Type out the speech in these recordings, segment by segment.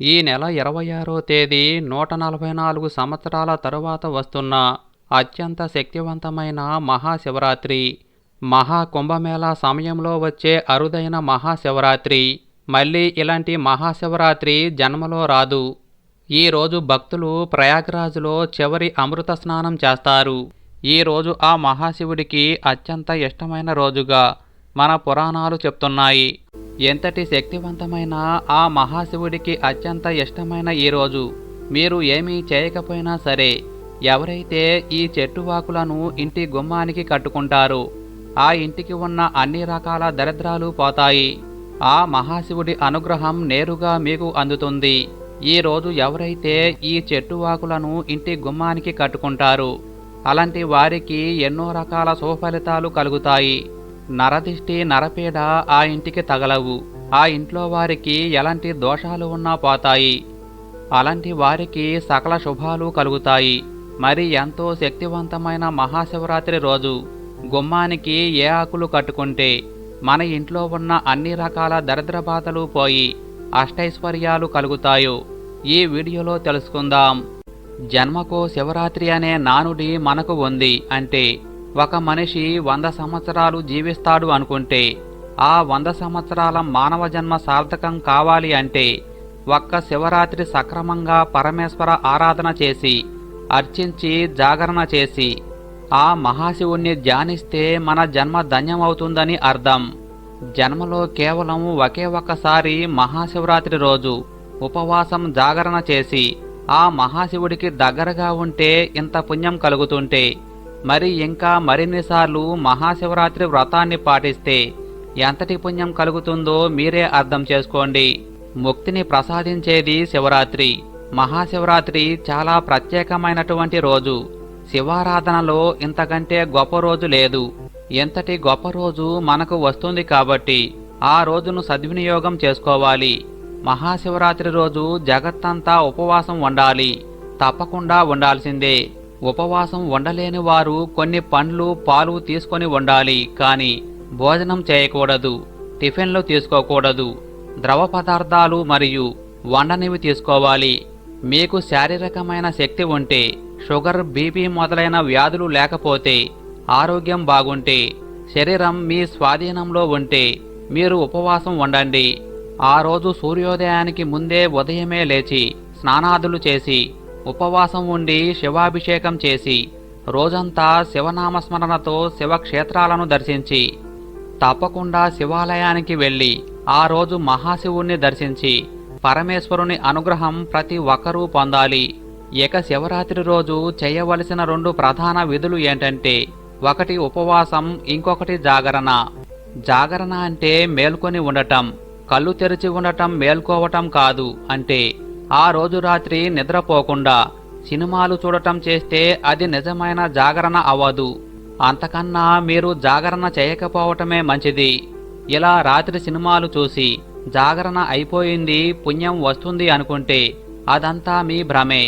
ఈ నెల ఇరవై ఆరో తేదీ నూట నలభై నాలుగు సంవత్సరాల తరువాత వస్తున్న అత్యంత శక్తివంతమైన మహాశివరాత్రి. మహాకుంభమేళా సమయంలో వచ్చే అరుదైన మహాశివరాత్రి. మళ్ళీ ఇలాంటి మహాశివరాత్రి జన్మలో రాదు. ఈరోజు భక్తులు ప్రయాగ్రాజ్లో చివరి అమృత స్నానం చేస్తారు. ఈరోజు ఆ మహాశివుడికి అత్యంత ఇష్టమైన రోజుగా మన పురాణాలు చెప్తున్నాయి. ఎంతటి శక్తివంతమైన ఆ మహాశివుడికి అత్యంత ఇష్టమైన ఈ రోజు. మీరు ఏమీ చేయకపోయినా సరే ఎవరైతే ఈ చెట్టువాకులను ఇంటి గుమ్మానికి కట్టుకుంటారో ఆ ఇంటికి ఉన్న అన్ని రకాల దరిద్రాలు పోతాయి. ఆ మహాశివుడి అనుగ్రహం నేరుగా మీకు అందుతుంది. ఈ రోజు ఎవరైతే ఈ చెట్టువాకులను ఇంటి గుమ్మానికి కట్టుకుంటారు అలాంటి వారికి ఎన్నో రకాల సుఫలితాలు కలుగుతాయి. నరదిష్టి నరపీడ ఆ ఇంటికి తగలవు. ఆ ఇంట్లో వారికి ఎలాంటి దోషాలు ఉన్నా పోతాయి. అలాంటి వారికి సకల శుభాలు కలుగుతాయి. మరి ఎంతో శక్తివంతమైన మహాశివరాత్రి రోజు గుమ్మానికి ఏ ఆకులు కట్టుకుంటే మన ఇంట్లో ఉన్న అన్ని రకాల దరిద్ర బాధలు పోయి అష్టైశ్వర్యాలు కలుగుతాయో ఈ వీడియోలో తెలుసుకుందాం. జన్మకు శివరాత్రి అనే నానుడి మనకు ఉంది అంటే ఒక మనిషి వంద సంవత్సరాలు జీవిస్తాడు అనుకుంటే ఆ వంద సంవత్సరాల మానవ జన్మ సార్థకం కావాలి అంటే ఒక్క శివరాత్రి సక్రమంగా పరమేశ్వర ఆరాధన చేసి అర్చించి జాగరణ చేసి ఆ మహాశివుణ్ణి ధ్యానిస్తే మన జన్మ ధన్యమవుతుందని అర్థం. జన్మలో కేవలం ఒకే ఒక్కసారి మహాశివరాత్రి రోజు ఉపవాసం జాగరణ చేసి ఆ మహాశివుడికి దగ్గరగా ఉంటే ఇంత పుణ్యం కలుగుతుంటే మరి ఇంకా మరిన్నిసార్లు మహాశివరాత్రి వ్రతాన్ని పాటిస్తే ఎంతటి పుణ్యం కలుగుతుందో మీరే అర్థం చేసుకోండి. ముక్తిని ప్రసాదించేది శివరాత్రి. మహాశివరాత్రి చాలా ప్రత్యేకమైనటువంటి రోజు. శివారాధనలో ఇంతకంటే గొప్ప రోజు లేదు. ఎంతటి గొప్ప రోజు మనకు వస్తుంది కాబట్టి ఆ రోజును సద్వినియోగం చేసుకోవాలి. మహాశివరాత్రి రోజు జగత్తంతా ఉపవాసం ఉండాలి. తప్పకుండా ఉండాల్సిందే. ఉపవాసం ఉండలేని వారు కొన్ని పండ్లు పాలు తీసుకొని ఉండాలి కానీ భోజనం చేయకూడదు టిఫిన్లు తీసుకోకూడదు ద్రవ పదార్థాలు మరియు వండనివి తీసుకోవాలి. మీకు శారీరకమైన శక్తి ఉంటే షుగర్ బీపీ మొదలైన వ్యాధులు లేకపోతే ఆరోగ్యం బాగుంటే శరీరం మీ స్వాధీనంలో ఉంటే మీరు ఉపవాసం ఉండండి ఆ రోజు సూర్యోదయానికి ముందే ఉదయమే లేచి స్నానాదులు చేసి ఉపవాసం ఉండి శివాభిషేకం చేసి రోజంతా శివనామస్మరణతో శివక్షేత్రాలను దర్శించి తప్పకుండా శివాలయానికి వెళ్ళి ఆ రోజు మహాశివుణ్ణి దర్శించి పరమేశ్వరుని అనుగ్రహం ప్రతి ఒక్కరూ పొందాలి. ఇక శివరాత్రి రోజు చేయవలసిన రెండు ప్రధాన విధులు ఏంటంటే ఒకటి ఉపవాసం ఇంకొకటి జాగరణ. జాగరణ అంటే మేల్కొని ఉండటం కళ్ళు తెరిచి ఉండటం మేల్కోవటం కాదు అంటే ఆ రోజు రాత్రి నిద్రపోకుండా సినిమాలు చూడటం చేస్తే అది నిజమైన జాగరణ అవ్వదు. అంతకన్నా మీరు జాగరణ చేయకపోవటమే మంచిది. ఇలా రాత్రి సినిమాలు చూసి జాగరణ అయిపోయింది పుణ్యం వస్తుంది అనుకుంటే అదంతా మీ భ్రమే.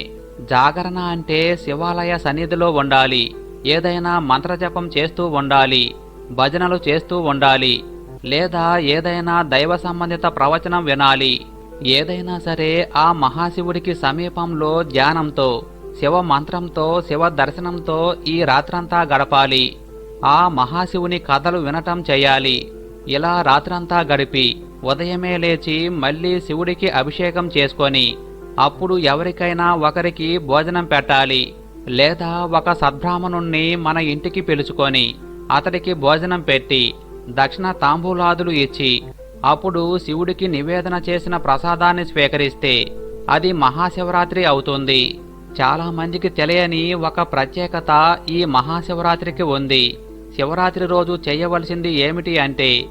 జాగరణ అంటే శివాలయ సన్నిధిలో ఉండాలి ఏదైనా మంత్రజపం చేస్తూ ఉండాలి భజనలు చేస్తూ ఉండాలి లేదా ఏదైనా దైవ సంబంధిత ప్రవచనం వినాలి. ఏదైనా సరే ఆ మహాశివుడికి సమీపంలో ధ్యానంతో శివ మంత్రంతో శివ దర్శనంతో ఈ రాత్రంతా గడపాలి. ఆ మహాశివుని కథలు వినటం చేయాలి. ఇలా రాత్రంతా గడిపి ఉదయమే లేచి మళ్ళీ శివుడికి అభిషేకం చేసుకొని అప్పుడు ఎవరికైనా ఒకరికి భోజనం పెట్టాలి. లేదా ఒక సద్బ్రాహ్మణుణ్ణి మన ఇంటికి పిలుచుకొని అతడికి భోజనం పెట్టి దక్షిణ తాంబూలాదులు ఇచ్చి అప్పుడు శివుడికి నివేదన చేసిన ప్రసాదాన్ని స్వీకరిస్తే అది మహాశివరాత్రి అవుతుంది. చాలా మందికి తెలియని ఒక ప్రత్యేకత ఈ మహాశివరాత్రికి ఉంది. శివరాత్రి రోజు చేయవలసింది ఏమిటి అంటే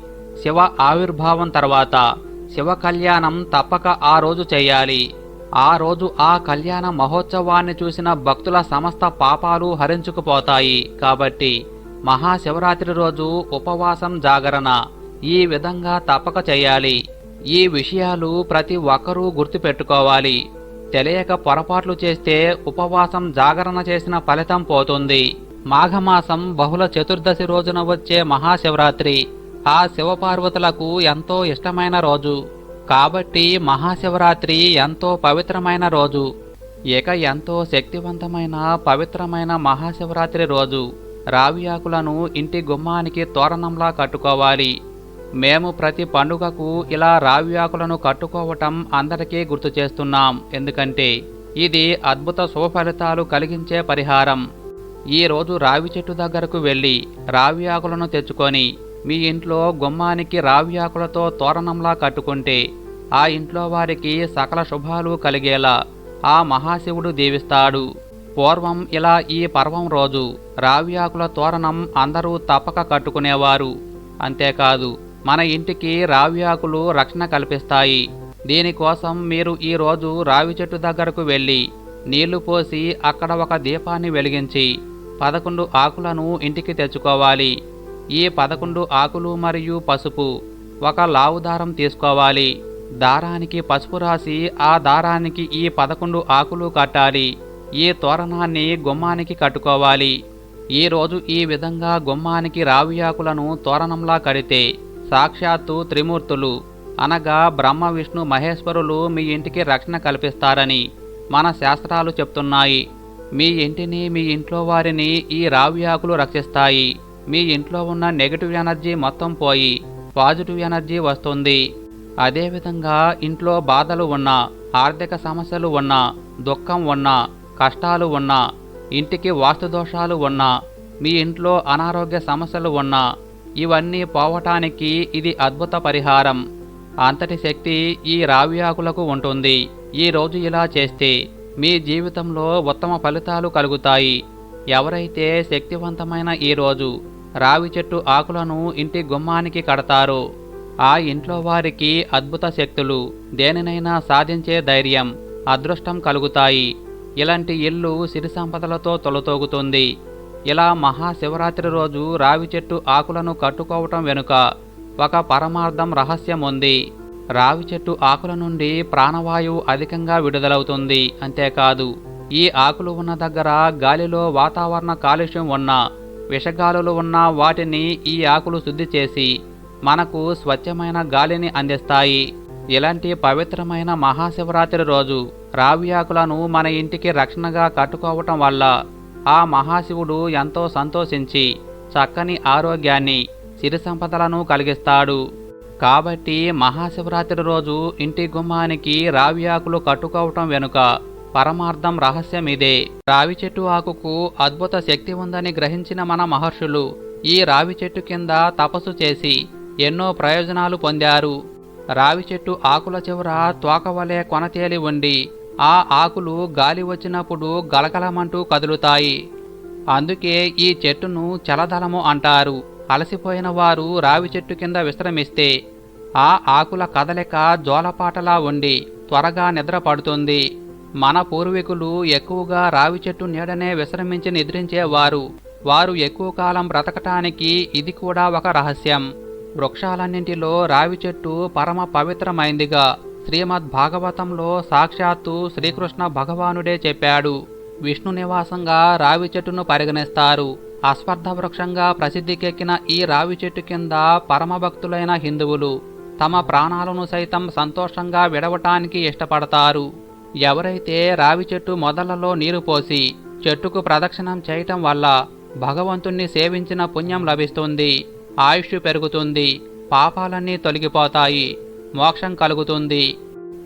శివ ఆవిర్భావం తర్వాత శివ కళ్యాణం తప్పక ఆ రోజు చేయాలి. ఆ రోజు ఆ కళ్యాణ మహోత్సవాన్ని చూసిన భక్తుల సమస్త పాపాలు హరించుకుపోతాయి. కాబట్టి మహాశివరాత్రి రోజు ఉపవాసం జాగరణ. ఈ విధంగా తప్పక చేయాలి. ఈ విషయాలు ప్రతి ఒక్కరూ గుర్తుపెట్టుకోవాలి. తెలియక పొరపాట్లు చేస్తే ఉపవాసం జాగరణ చేసిన ఫలితం పోతుంది. మాఘమాసం బహుళ చతుర్దశి రోజున వచ్చే మహాశివరాత్రి. ఆ శివపార్వతులకు ఎంతో ఇష్టమైన రోజు. కాబట్టి మహాశివరాత్రి ఎంతో పవిత్రమైన రోజు. ఇక ఎంతో శక్తివంతమైన పవిత్రమైన మహాశివరాత్రి రోజు. రావి ఆకులను ఇంటి గుమ్మానికి తోరణంలా కట్టుకోవాలి. మేము ప్రతి పండుగకు ఇలా రావి ఆకులను కట్టుకోవటం అందరికీ గుర్తు చేస్తున్నాం. ఎందుకంటే ఇది అద్భుత శుభఫలితాలు కలిగించే పరిహారం. ఈరోజు రావి చెట్టు దగ్గరకు వెళ్ళి రావి ఆకులను తెచ్చుకొని మీ ఇంట్లో గుమ్మానికి రావి ఆకులతో తోరణంలా కట్టుకుంటే ఆ ఇంట్లో వారికి సకల శుభాలు కలిగేలా ఆ మహాశివుడు దీవిస్తాడు. పూర్వం ఇలా ఈ పర్వం రోజు రావి ఆకుల తోరణం అందరూ తప్పక కట్టుకునేవారు. అంతేకాదు మన ఇంటికి రావి ఆకులు రక్షణ కల్పిస్తాయి. దీనికోసం మీరు ఈరోజు రావి చెట్టు దగ్గరకు వెళ్ళి నీళ్ళు పోసి అక్కడ ఒక దీపాన్ని వెలిగించి పదకొండు ఆకులను ఇంటికి తెచ్చుకోవాలి. ఈ పదకొండు ఆకులు మరియు పసుపు ఒక లావు దారం తీసుకోవాలి. దారానికి పసుపు రాసి ఆ దారానికి ఈ పదకొండు ఆకులు కట్టాలి. ఈ తోరణాన్ని గుమ్మానికి కట్టుకోవాలి. ఈ రోజు ఈ విధంగా గుమ్మానికి రావి ఆకులను తోరణంలా కడితే సాక్షాత్తు త్రిమూర్తులు. అనగా బ్రహ్మ విష్ణు మహేశ్వరులు మీ ఇంటికి రక్షణ కల్పిస్తారని మన శాస్త్రాలు చెప్తున్నాయి. మీ ఇంటిని మీ ఇంట్లో వారిని ఈ రావి ఆకులు రక్షిస్తాయి. మీ ఇంట్లో ఉన్న నెగటివ్ ఎనర్జీ మొత్తం పోయి పాజిటివ్ ఎనర్జీ వస్తుంది. అదేవిధంగా ఇంట్లో బాధలు ఉన్నా ఆర్థిక సమస్యలు ఉన్నా దుఃఖం ఉన్నా కష్టాలు ఉన్నా ఇంటికి వాస్తు దోషాలు ఉన్నా మీ ఇంట్లో అనారోగ్య సమస్యలు ఉన్నా ఇవన్నీ పోవటానికి ఇది అద్భుత పరిహారం. అంతటి శక్తి ఈ రావి ఆకులకు ఉంటుంది. ఈ రోజు ఇలా చేస్తే మీ జీవితంలో ఉత్తమ ఫలితాలు కలుగుతాయి. ఎవరైతే శక్తివంతమైన ఈ రోజు రావి చెట్టు ఆకులను ఇంటి గుమ్మానికి కడతారో ఆ ఇంట్లో వారికి అద్భుత శక్తులు దేనినైనా సాధించే ధైర్యం అదృష్టం కలుగుతాయి. ఇలాంటి ఇల్లు సిరి సంపదలతో తొలతోగుతుంది. ఇలా మహాశివరాత్రి రోజు రావి చెట్టు ఆకులను కట్టుకోవటం వెనుక ఒక పరమార్థం రహస్యం ఉంది రావి చెట్టు ఆకుల నుండి ప్రాణవాయువు అధికంగా విడుదలవుతుంది. అంతేకాదు ఈ ఆకులు ఉన్న దగ్గర గాలిలో వాతావరణ కాలుష్యం ఉన్న విషగాలులు ఉన్న వాటిని ఈ ఆకులు శుద్ధి చేసి మనకు స్వచ్ఛమైన గాలిని అందిస్తాయి. ఇలాంటి పవిత్రమైన మహాశివరాత్రి రోజు రావి ఆకులను మన ఇంటికి రక్షణగా కట్టుకోవటం వల్ల ఆ మహాశివుడు ఎంతో సంతోషించి చక్కని ఆరోగ్యాన్ని సిరి సంపదలను కలిగిస్తాడు. కాబట్టి మహాశివరాత్రి రోజు ఇంటి గుమ్మానికి రావి ఆకులు కట్టుకోవటం వెనుక పరమార్థం రహస్యం ఇదే రావి చెట్టు ఆకుకు అద్భుత శక్తి ఉందని గ్రహించిన మన మహర్షులు ఈ రావి చెట్టు కింద తపస్సు చేసి ఎన్నో ప్రయోజనాలు పొందారు. రావి చెట్టు ఆకుల చివర తోకవలే కొనతేలి ఉండి ఆ ఆకులు గాలి వచ్చినప్పుడు గలగలమంటూ కదులుతాయి. అందుకే ఈ చెట్టును చలదలము అంటారు. అలసిపోయిన వారు రావి చెట్టు కింద విశ్రమిస్తే ఆ ఆకుల కదలిక జోలపాటలా ఉండి త్వరగా నిద్ర పడుతుంది మన పూర్వీకులు ఎక్కువగా రావి చెట్టు నీడనే విశ్రమించి నిద్రించేవారు. వారు ఎక్కువ కాలం బ్రతకటానికి ఇది కూడా ఒక రహస్యం. వృక్షాలన్నింటిలో రావి చెట్టు పరమ పవిత్రమైందిగా శ్రీమద్ భాగవతంలో సాక్షాత్తు శ్రీకృష్ణ భగవానుడే చెప్పాడు. విష్ణు నివాసంగా రావి చెట్టును పరిగణిస్తారు. అశ్వర్థ వృక్షంగా ప్రసిద్ధికెక్కిన ఈ రావి చెట్టు కింద పరమభక్తులైన హిందువులు తమ ప్రాణాలను సైతం సంతోషంగా విడవటానికి ఇష్టపడతారు. ఎవరైతే రావి చెట్టు మొదలలో నీరు పోసి చెట్టుకు ప్రదక్షిణం చేయటం వల్ల భగవంతుణ్ణి సేవించిన పుణ్యం లభిస్తుంది ఆయుష్ పెరుగుతుంది పాపాలన్నీ తొలగిపోతాయి. మోక్షం కలుగుతుంది.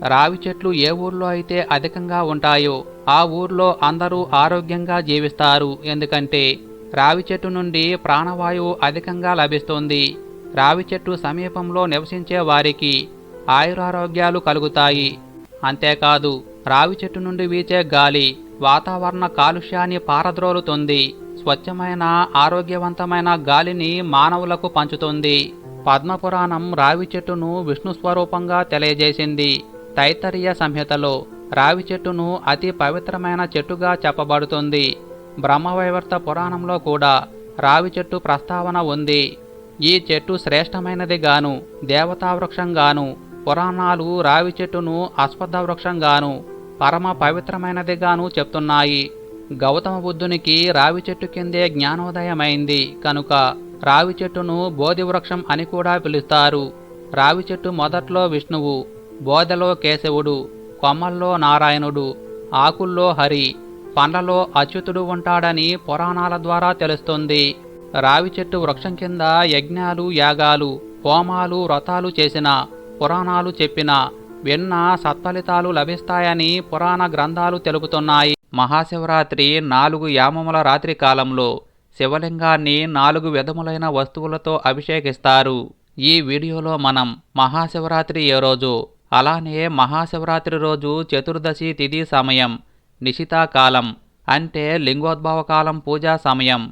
రావి చెట్లు ఏ ఊర్లో అయితే అధికంగా ఉంటాయో ఆ ఊర్లో అందరూ ఆరోగ్యంగా జీవిస్తారు. ఎందుకంటే రావి చెట్టు నుండి ప్రాణవాయువు అధికంగా లభిస్తుంది. రావి చెట్టు సమీపంలో నివసించే వారికి ఆయురారోగ్యాలు కలుగుతాయి. అంతేకాదు రావి చెట్టు నుండి వీచే గాలి వాతావరణ కాలుష్యాన్ని పారద్రోలుతుంది. స్వచ్ఛమైన ఆరోగ్యవంతమైన గాలిని మానవులకు పంచుతుంది. పద్మపురాణం రావి చెట్టును విష్ణు స్వరూపంగా తెలియజేసింది. తైతరీయ సంహితలో రావి చెట్టును అతి పవిత్రమైన చెట్టుగా చెప్పబడుతుంది. బ్రహ్మవైవర్త పురాణంలో కూడా రావి చెట్టు ప్రస్తావన ఉంది. ఈ చెట్టు శ్రేష్టమైనది గాను దేవతా వృక్షంగాను పురాణాలు రావి చెట్టును అశ్వత్థ వృక్షంగాను పరమ పవిత్రమైనదిగాను చెప్తున్నాయి. గౌతమ బుద్ధునికి రావి చెట్టు కిందే జ్ఞానోదయమైంది. కనుక రావి చెట్టును బోధి వృక్షం అని కూడా పిలుస్తారు. రావి చెట్టు మొదట్లో విష్ణువు బోధలో కేశవుడు కొమ్మల్లో నారాయణుడు ఆకుల్లో హరి పండ్లలో అచ్యుతుడు ఉంటాడని పురాణాల ద్వారా తెలుస్తుంది. రావి చెట్టు వృక్షం కింద యజ్ఞాలు యాగాలు హోమాలు వ్రతాలు చేసిన పురాణాలు చెప్పిన విన్న సత్ఫలితాలు లభిస్తాయని పురాణ గ్రంథాలు తెలుపుతున్నాయి. మహాశివరాత్రి నాలుగు యామముల రాత్రి కాలంలో శివలింగాన్ని నాలుగు విధములైన వస్తువులతో అభిషేకిస్తారు. ఈ వీడియోలో మనం మహాశివరాత్రి ఏ రోజు అలానే మహాశివరాత్రి రోజు చతుర్దశి తిథి సమయం నిశితాకాలం అంటే లింగోద్భవ కాలం పూజా సమయం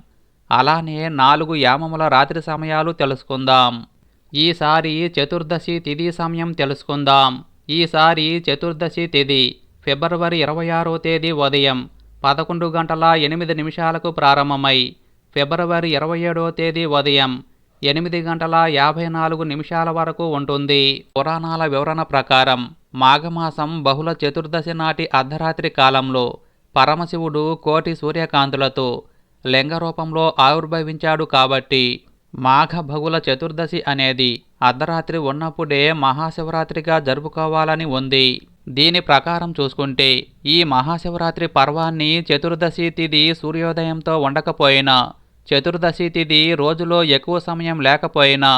అలానే నాలుగు యామముల రాత్రి సమయాలు తెలుసుకుందాం. ఈసారి చతుర్దశి తిథి సమయం తెలుసుకుందాం. ఈసారి చతుర్దశి తిథి ఫిబ్రవరి ఇరవై ఆరో తేదీ ఉదయం పదకొండు గంటల ఎనిమిది నిమిషాలకు ప్రారంభమై ఫిబ్రవరి ఇరవై ఏడో తేదీ ఉదయం ఎనిమిది గంటల యాభై నాలుగు నిమిషాల వరకు ఉంటుంది. పురాణాల వివరణ ప్రకారం మాఘమాసం బహుళ చతుర్దశి నాటి అర్ధరాత్రి కాలంలో పరమశివుడు కోటి సూర్యకాంతులతో లింగ రూపంలో ఆవిర్భవించాడు కాబట్టి మాఘ బహుళ చతుర్దశి అనేది అర్ధరాత్రి ఉన్నప్పుడే మహాశివరాత్రిగా జరుపుకోవాలని ఉంది. దీని ప్రకారం చూసుకుంటే ఈ మహాశివరాత్రి పర్వాన్ని చతుర్దశి తిథి సూర్యోదయంతో ఉండకపోయినా చతుర్దశి తిథి రోజులో ఎక్కువ సమయం లేకపోయినా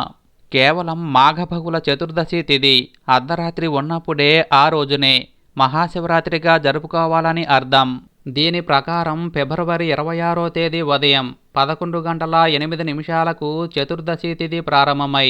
కేవలం మాఘభగుల చతుర్దశి తిథి అర్ధరాత్రి ఉన్నప్పుడే ఆ రోజునే మహాశివరాత్రిగా జరుపుకోవాలని అర్థం. దీని ప్రకారం ఫిబ్రవరి ఇరవై ఆరో తేదీ ఉదయం పదకొండు గంటల ఎనిమిది నిమిషాలకు చతుర్దశి తిథి ప్రారంభమై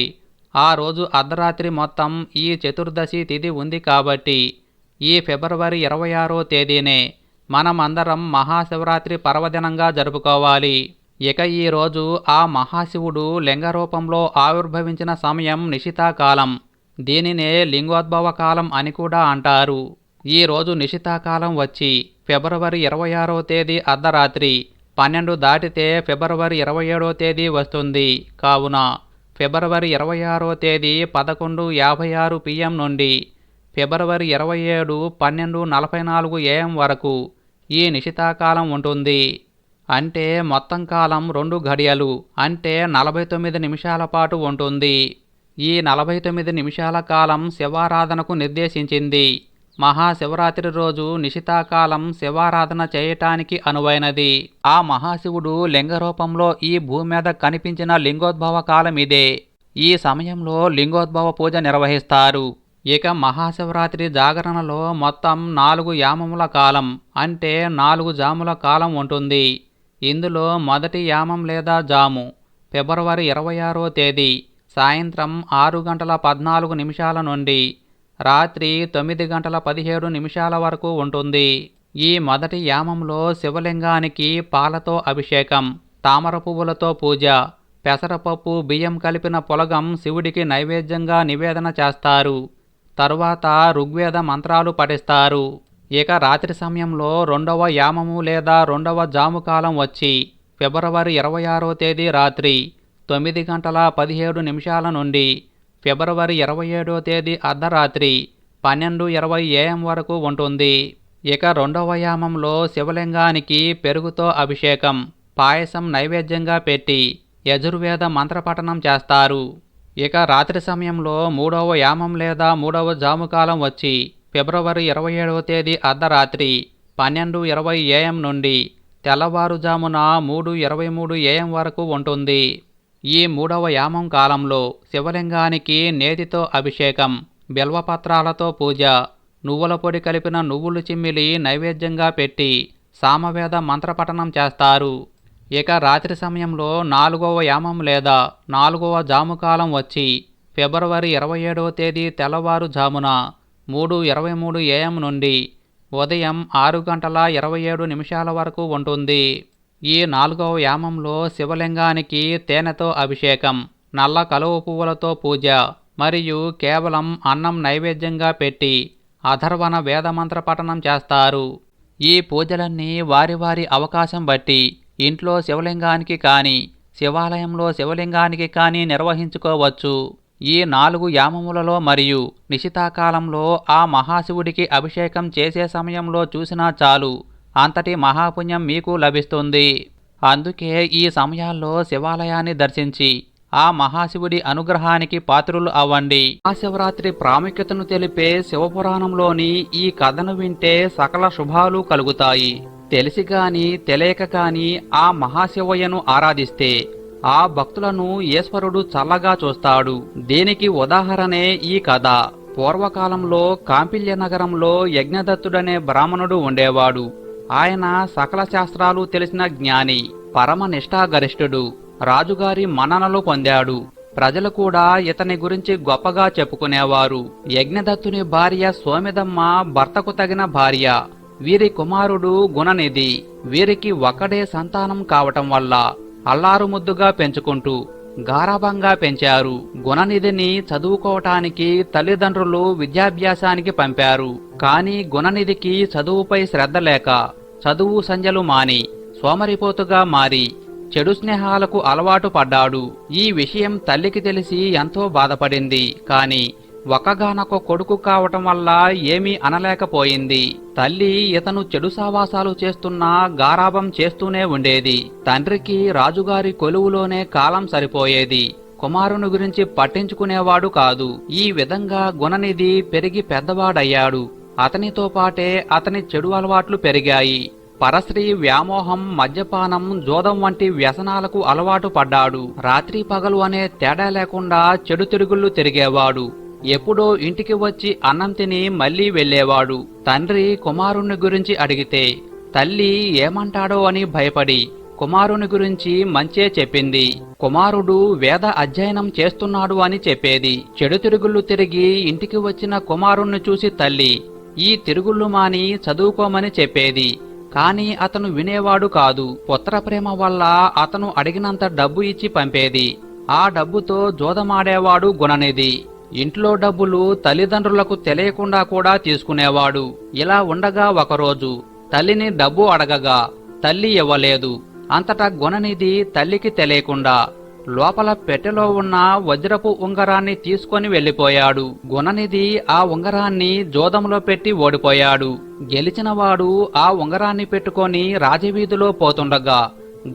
ఆ రోజు అర్ధరాత్రి మొత్తం ఈ చతుర్దశి తిథి ఉంది కాబట్టి ఈ ఫిబ్రవరి ఇరవై ఆరో తేదీనే మనమందరం మహాశివరాత్రి పర్వదినంగా జరుపుకోవాలి. ఇక ఈ రోజు ఆ మహాశివుడు లింగ రూపంలో ఆవిర్భవించిన సమయం నిశితాకాలం. దీనినే లింగోద్భవ కాలం అని కూడా అంటారు. ఈ రోజు నిశితాకాలం వచ్చి ఫిబ్రవరి ఇరవై ఆరో తేదీ అర్ధరాత్రి. పన్నెండు దాటితే ఫిబ్రవరి ఇరవై ఏడో తేదీ వస్తుంది. కావున ఫిబ్రవరి ఇరవై ఆరో తేదీ పదకొండు యాభై ఆరు పిఎం నుండి ఫిబ్రవరి ఇరవై ఏడు పన్నెండు నలభై నాలుగు ఏఎం వరకు ఈ నిశితాకాలం ఉంటుంది. అంటే మొత్తం కాలం రెండు ఘడియలు అంటే నలభై తొమ్మిది నిమిషాల పాటు ఉంటుంది. ఈ నలభై తొమ్మిది నిమిషాల కాలం శివారాధనకు నిర్దేశించింది. మహాశివరాత్రి రోజు నిశితాకాలం శివారాధన చేయటానికి అనువైనది. ఆ మహాశివుడు లింగ రూపంలో ఈ భూమి మీద కనిపించిన లింగోద్భవ కాలం ఇదే. ఈ సమయంలో లింగోద్భవ పూజ నిర్వహిస్తారు. ఇక మహాశివరాత్రి జాగరణలో మొత్తం నాలుగు యామముల కాలం అంటే నాలుగు జాముల కాలం ఉంటుంది. ఇందులో మొదటి యామం లేదా జాము ఫిబ్రవరి ఇరవై ఆరో తేదీ సాయంత్రం ఆరు గంటల పద్నాలుగు నిమిషాల నుండి రాత్రి తొమ్మిది గంటల పదిహేడు నిమిషాల వరకు ఉంటుంది. ఈ మొదటి యామంలో శివలింగానికి పాలతో అభిషేకం తామర పువ్వులతో పూజ పెసరపప్పు బియ్యం కలిపిన పొలగం శివుడికి నైవేద్యంగా నివేదన చేస్తారు. తరువాత ఋగ్వేద మంత్రాలు పఠిస్తారు. ఇక రాత్రి సమయంలో రెండవ యామము లేదా రెండవ జాము కాలం వచ్చి ఫిబ్రవరి ఇరవై ఆరో తేదీ రాత్రి తొమ్మిది గంటల పదిహేడు నిమిషాల నుండి ఫిబ్రవరి ఇరవై ఏడో తేదీ అర్ధరాత్రి పన్నెండు ఇరవై ఏఎం వరకు ఉంటుంది. ఇక రెండవ యామంలో శివలింగానికి పెరుగుతో అభిషేకం పాయసం నైవేద్యంగా పెట్టి యజుర్వేద మంత్రపఠనం చేస్తారు. ఇక రాత్రి సమయంలో మూడవ యామం లేదా మూడవ జాముకాలం వచ్చి ఫిబ్రవరి ఇరవై ఏడవ తేదీ అర్ధరాత్రి పన్నెండు ఇరవై ఏఎం నుండి తెల్లవారుజామున మూడు ఇరవై మూడు ఏఎం వరకు ఉంటుంది. ఈ మూడవ యామం కాలంలో శివలింగానికి నేతితో అభిషేకం బిల్వపత్రాలతో పూజ నువ్వుల పొడి కలిపిన నువ్వులు చిమ్మిలి నైవేద్యంగా పెట్టి సామవేద మంత్రపఠనం చేస్తారు. ఇక రాత్రి సమయంలో నాలుగవ యామం లేదా నాలుగవ జాముకాలం వచ్చి ఫిబ్రవరి ఇరవై ఏడవ తేదీ తెల్లవారుజామున మూడు ఇరవై మూడు ఏఎం నుండి ఉదయం ఆరు గంటల ఇరవై ఏడు నిమిషాల వరకు ఉంటుంది. ఈ నాలుగవ యామంలో శివలింగానికి తేనెతో అభిషేకం నల్ల కలువ పువ్వులతో పూజ మరియు కేవలం అన్నం నైవేద్యంగా పెట్టి అధర్వణ వేదమంత్ర పఠనం చేస్తారు. ఈ పూజలన్నీ వారి వారి అవకాశం బట్టి ఇంట్లో శివలింగానికి కానీ శివాలయంలో శివలింగానికి కానీ నిర్వహించుకోవచ్చు. ఈ నాలుగు యామములలో మరియు నిశితాకాలంలో ఆ మహాశివుడికి అభిషేకం చేసే సమయంలో చూసినా చాలు. అంతటి మహాపుణ్యం మీకు లభిస్తుంది. అందుకే ఈ సమయాల్లో శివాలయాన్ని దర్శించి ఆ మహాశివుడి అనుగ్రహానికి పాత్రులు అవ్వండి. మహాశివరాత్రి ప్రాముఖ్యతను తెలిపే శివపురాణంలోని ఈ కథను వింటే సకల శుభాలు కలుగుతాయి. తెలిసి గాని తెలియక గాని ఆ మహాశివయ్యను ఆరాధిస్తే ఆ భక్తులను ఈశ్వరుడు చల్లగా చూస్తాడు. దీనికి ఉదాహరణే ఈ కథ. పూర్వకాలంలో కాంపిల్య నగరంలో యజ్ఞదత్తుడనే బ్రాహ్మణుడు ఉండేవాడు. ఆయన సకల శాస్త్రాలు తెలిసిన జ్ఞాని పరమ నిష్ఠాగరిష్ఠుడు రాజుగారి మన్ననలు పొందాడు. ప్రజలు కూడా ఇతని గురించి గొప్పగా చెప్పుకునేవారు. యజ్ఞదత్తుని భార్య సోమిదమ్మ భర్తకు తగిన భార్య. వీరి కుమారుడు గుణనిధి. వీరికి ఒక్కడే సంతానం కావటం వల్ల అల్లారు ముద్దుగా పెంచుకుంటూ గారాభంగా పెంచారు. గుణనిధిని చదువుకోవటానికి తల్లిదండ్రులు విద్యాభ్యాసానికి పంపారు. కాని గుణనిధికి చదువుపై శ్రద్ధ లేక చదువు సంజలు మాని సోమరిపోతుగా మారి చెడు స్నేహాలకు అలవాటు పడ్డాడు. ఈ విషయం తల్లికి తెలిసి ఎంతో బాధపడింది. కాని ఒకగానొక కొడుకు కావటం వల్ల ఏమీ అనలేకపోయింది. తల్లి ఇతను చెడు సావాసాలు చేస్తున్నా గారాభం చేస్తూనే ఉండేది. తండ్రికి రాజుగారి కొలువులోనే కాలం సరిపోయేది. కుమారుని గురించి పట్టించుకునేవాడు కాదు. ఈ విధంగా గుణనిధి పెరిగి పెద్దవాడయ్యాడు. అతనితో పాటే అతని చెడు అలవాట్లు పెరిగాయి. పరశ్రీ వ్యామోహం మద్యపానం జోదం వంటి వ్యసనాలకు అలవాటు పడ్డాడు. రాత్రి పగలు అనే తేడా లేకుండా చెడు తిరుగుళ్ళు తిరిగేవాడు. ఎప్పుడో ఇంటికి వచ్చి అన్నం తిని మళ్ళీ వెళ్ళేవాడు తండ్రి కుమారుణ్ణి గురించి అడిగితే తల్లి ఏమంటాడో అని భయపడి కుమారుని గురించి మంచే చెప్పింది. కుమారుడు వేద అధ్యయనం చేస్తున్నాడు అని చెప్పేది. చెడు తిరుగుళ్ళు తిరిగి ఇంటికి వచ్చిన కుమారుణ్ణి చూసి తల్లి ఈ తిరుగుళ్ళు మాని చదువుకోమని చెప్పేది. కాని అతను వినేవాడు కాదు. పుత్ర ప్రేమ వల్ల అతను అడిగినంత డబ్బు ఇచ్చి పంపేది. ఆ డబ్బుతో జోదమాడేవాడు గుణనిధి. ఇంట్లో డబ్బులు తల్లిదండ్రులకు తెలియకుండా కూడా తీసుకునేవాడు. ఇలా ఉండగా ఒకరోజు తల్లిని డబ్బు అడగగా తల్లి ఇవ్వలేదు. అంతటా గుణనిధి తల్లికి తెలియకుండా లోపల పెట్టెలో ఉన్న వజ్రపు ఉంగరాన్ని తీసుకొని వెళ్ళిపోయాడు గుణనిధి ఆ ఉంగరాన్ని జోదంలో పెట్టి ఓడిపోయాడు. గెలిచినవాడు ఆ ఉంగరాన్ని పెట్టుకొని రాజవీధిలో పోతుండగా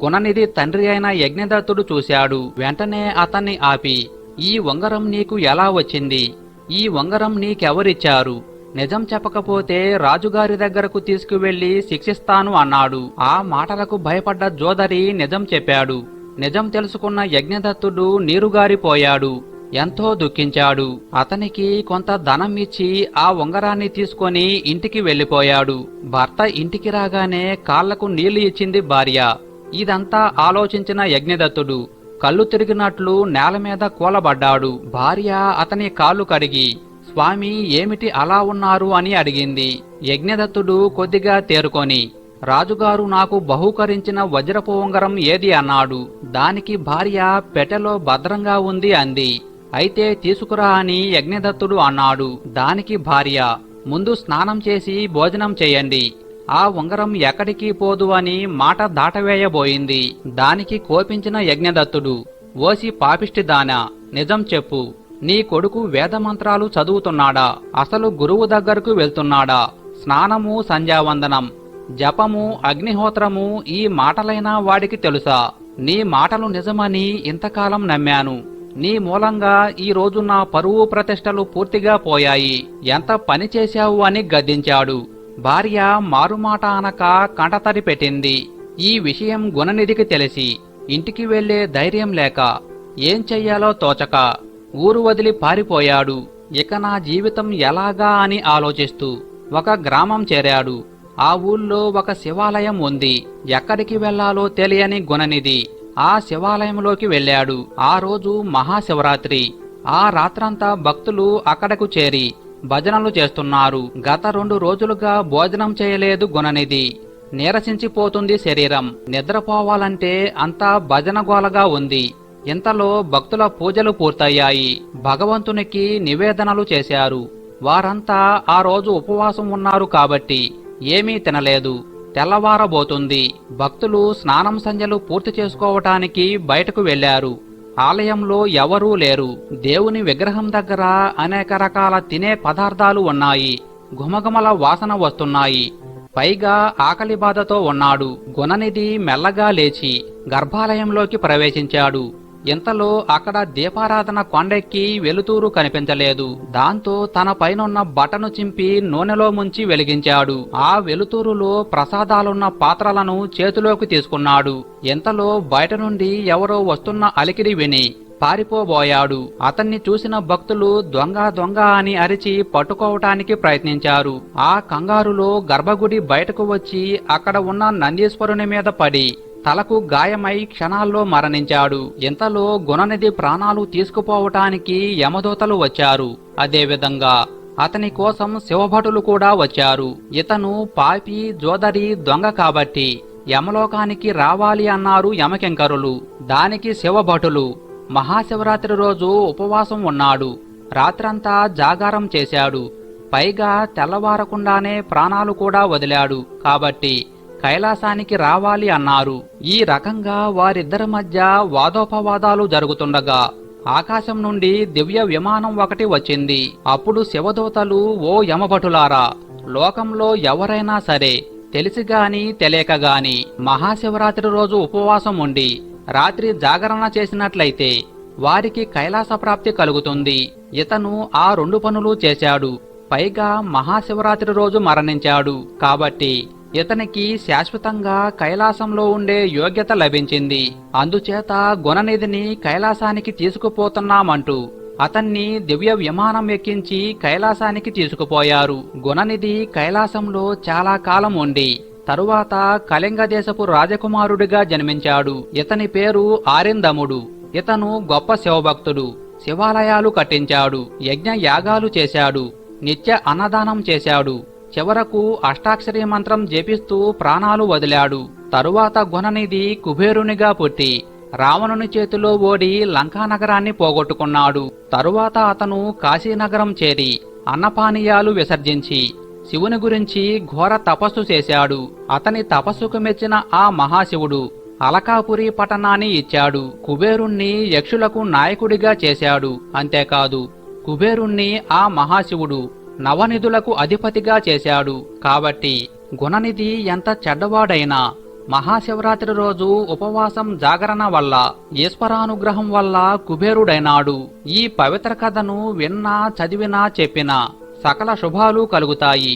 గుణనిధి తండ్రి అయిన యజ్ఞదత్తుడు చూశాడు. వెంటనే అతన్ని ఆపి ఈ ఉంగరం నీకు ఎలా వచ్చింది? ఈ ఉంగరం నీకెవరిచ్చారు? నిజం చెప్పకపోతే రాజుగారి దగ్గరకు తీసుకువెళ్ళి శిక్షిస్తాను అన్నాడు. ఆ మాటలకు భయపడ్డ జోదరి నిజం చెప్పాడు. నిజం తెలుసుకున్న యజ్ఞదత్తుడు నీరుగారిపోయాడు. ఎంతో దుఃఖించాడు. అతనికి కొంత ధనం ఇచ్చి ఆ ఉంగరాన్ని తీసుకొని ఇంటికి వెళ్ళిపోయాడు భర్త ఇంటికి రాగానే కాళ్ళకు నీళ్ళు ఇచ్చింది భార్య. ఇదంతా ఆలోచించిన యజ్ఞదత్తుడు. కళ్ళు తిరిగినట్లు నేల మీద కూలబడ్డాడు. భార్య అతని కాళ్ళు కడిగి స్వామి ఏమిటి అలా ఉన్నారు? అని అడిగింది. యజ్ఞదత్తుడు కొద్దిగా తేరుకొని రాజుగారు నాకు బహూకరించిన వజ్రపు ఉంగరం ఏది? అన్నాడు. దానికి భార్య పెట్టెలో భద్రంగా ఉంది అంది. అయితే తీసుకురా అని యజ్ఞదత్తుడు అన్నాడు. దానికి భార్య ముందు స్నానం చేసి భోజనం చేయండి. ఆ ఉంగరం ఎక్కడికి పోదు అని మాట దాటవేయబోయింది. దానికి కోపించిన యజ్ఞదత్తుడు ఓసి పాపిష్టి దానా నిజం చెప్పు. నీ కొడుకు వేదమంత్రాలు చదువుతున్నాడా? అసలు గురువు దగ్గరకు వెళ్తున్నాడా? స్నానము సంధ్యావందనం జపము అగ్నిహోత్రము ఈ మాటలైనా వాడికి తెలుసా? నీ మాటలు నిజమని ఇంతకాలం నమ్మాను. నీ మూలంగా ఈ రోజు నా పరువు ప్రతిష్టలు పూర్తిగా పోయాయి. ఎంత పని చేశావు అని గద్దించాడు. భార్య మారుమాట అనక కంటతడి పెట్టింది. ఈ విషయం గుణనిధికి తెలిసి ఇంటికి వెళ్ళే ధైర్యం లేక ఏం చెయ్యాలో తోచక ఊరు వదిలి పారిపోయాడు. ఇక నా జీవితం ఎలాగా అని ఆలోచిస్తూ ఒక గ్రామం చేరాడు. ఆ ఊళ్ళో ఒక శివాలయం ఉంది. ఎక్కడికి వెళ్ళాలో తెలియని గుణనిధి ఆ శివాలయంలోకి వెళ్ళాడు. ఆ రోజు మహాశివరాత్రి. ఆ రాత్రంతా భక్తులు అక్కడకు చేరి భజనలు చేస్తున్నారు. గత రెండు రోజులుగా భోజనం చేయలేదు గుణనిధి. నీరసించిపోతుంది శరీరం. నిద్రపోవాలంటే అంతా భజనగోలగా ఉంది. ఇంతలో భక్తుల పూజలు పూర్తయ్యాయి. భగవంతునికి నివేదనలు చేశారు. వారంతా ఆ రోజు ఉపవాసం ఉన్నారు కాబట్టి ఏమీ తినలేదు. తెల్లవారబోతుంది. భక్తులు స్నానం సంజలు పూర్తి చేసుకోవటానికి బయటకు వెళ్ళారు ఆలయంలో ఎవరూ లేరు. దేవుని విగ్రహం దగ్గర అనేక రకాల తినే పదార్థాలు ఉన్నాయి. ఘుమఘుమల వాసన వస్తున్నాయి. పైగా ఆకలి బాధతో ఉన్నాడు. గుణనిధి మెల్లగా లేచి గర్భాలయంలోకి ప్రవేశించాడు. ఇంతలో అక్కడ దీపారాధన కొండెక్కి వెలుతూరు కనిపించలేదు. దాంతో తన పైనున్న బటను చింపి నూనెలో ముంచి వెలిగించాడు. ఆ వెలుతూరులో ప్రసాదాలున్న పాత్రలను చేతిలోకి తీసుకున్నాడు. ఇంతలో బయట నుండి ఎవరో వస్తున్న అలికిడి విని పారిపోబోయాడు. అతన్ని చూసిన భక్తులు దొంగ దొంగ అని అరిచి పట్టుకోవటానికి ప్రయత్నించారు. ఆ కంగారులో గర్భగుడి బయటకు వచ్చి అక్కడ ఉన్న నందీశ్వరుని మీద పడి తలకు గాయమై క్షణాల్లో మరణించాడు. ఇంతలో గుణనిధి ప్రాణాలు తీసుకుపోవటానికి యమదూతలు వచ్చారు. అదేవిధంగా అతని కోసం శివభటులు కూడా వచ్చారు. ఇతను పాపి జోదరి దొంగ కాబట్టి యమలోకానికి రావాలి అన్నారు యమకింకరులు. దానికి శివభటులు మహాశివరాత్రి రోజు ఉపవాసం ఉన్నాడు. రాత్రంతా జాగారం చేశాడు. పైగా తెల్లవారకుండానే ప్రాణాలు కూడా వదిలాడు. కాబట్టి కైలాసానికి రావాలి అన్నారు. ఈ రకంగా వారిద్దరి మధ్య వాదోపవాదాలు జరుగుతుండగా ఆకాశం నుండి దివ్య విమానం ఒకటి వచ్చింది. అప్పుడు శివదూతలు ఓ యమభటులారా లోకంలో ఎవరైనా సరే తెలిసి తెలియకగాని తెలియక మహాశివరాత్రి రోజు ఉపవాసం ఉండి రాత్రి జాగరణ చేసినట్లయితే వారికి కైలాస ప్రాప్తి కలుగుతుంది. ఇతను ఆ రెండు పనులు చేశాడు. పైగా మహాశివరాత్రి రోజు మరణించాడు. కాబట్టి ఇతనికి శాశ్వతంగా కైలాసంలో ఉండే యోగ్యత లభించింది. అందుచేత గుణనిధిని కైలాసానికి తీసుకుపోతున్నామంటూ అతన్ని దివ్య విమానం ఎక్కించి కైలాసానికి తీసుకుపోయారు. గుణనిధి కైలాసంలో చాలా కాలం ఉండి తరువాత కళింగ దేశపు రాజకుమారుడిగా జన్మించాడు. ఇతని పేరు ఆరిందముడు. ఇతను గొప్ప శివభక్తుడు. శివాలయాలు కట్టించాడు. యజ్ఞ యాగాలు చేశాడు. నిత్య అన్నదానం చేశాడు. చివరకు అష్టాక్షరీ మంత్రం జపిస్తూ ప్రాణాలు వదిలాడు. తరువాత గుణనిధి కుబేరునిగా పుట్టి రావణుని చేతిలో ఓడి లంకానగరాన్ని పోగొట్టుకున్నాడు. తరువాత అతను కాశీనగరం చేరి అన్నపానీయాలు విసర్జించి శివుని గురించి ఘోర తపస్సు చేశాడు. అతని తపస్సుకు మెచ్చిన ఆ మహాశివుడు అలకాపురి పట్టణాన్ని ఇచ్చాడు. కుబేరుణ్ణి యక్షులకు నాయకుడిగా చేశాడు. అంతేకాదు కుబేరుణ్ణి ఆ మహాశివుడు నవనిధులకు అధిపతిగా చేశాడు. కాబట్టి గుణనిధి ఎంత చెడ్డవాడైనా మహాశివరాత్రి రోజు ఉపవాసం జాగరణ వల్ల ఈశ్వరానుగ్రహం వల్ల కుబేరుడైనాడు. ఈ పవిత్ర కథను విన్నా చదివినా చెప్పినా సకల శుభాలు కలుగుతాయి.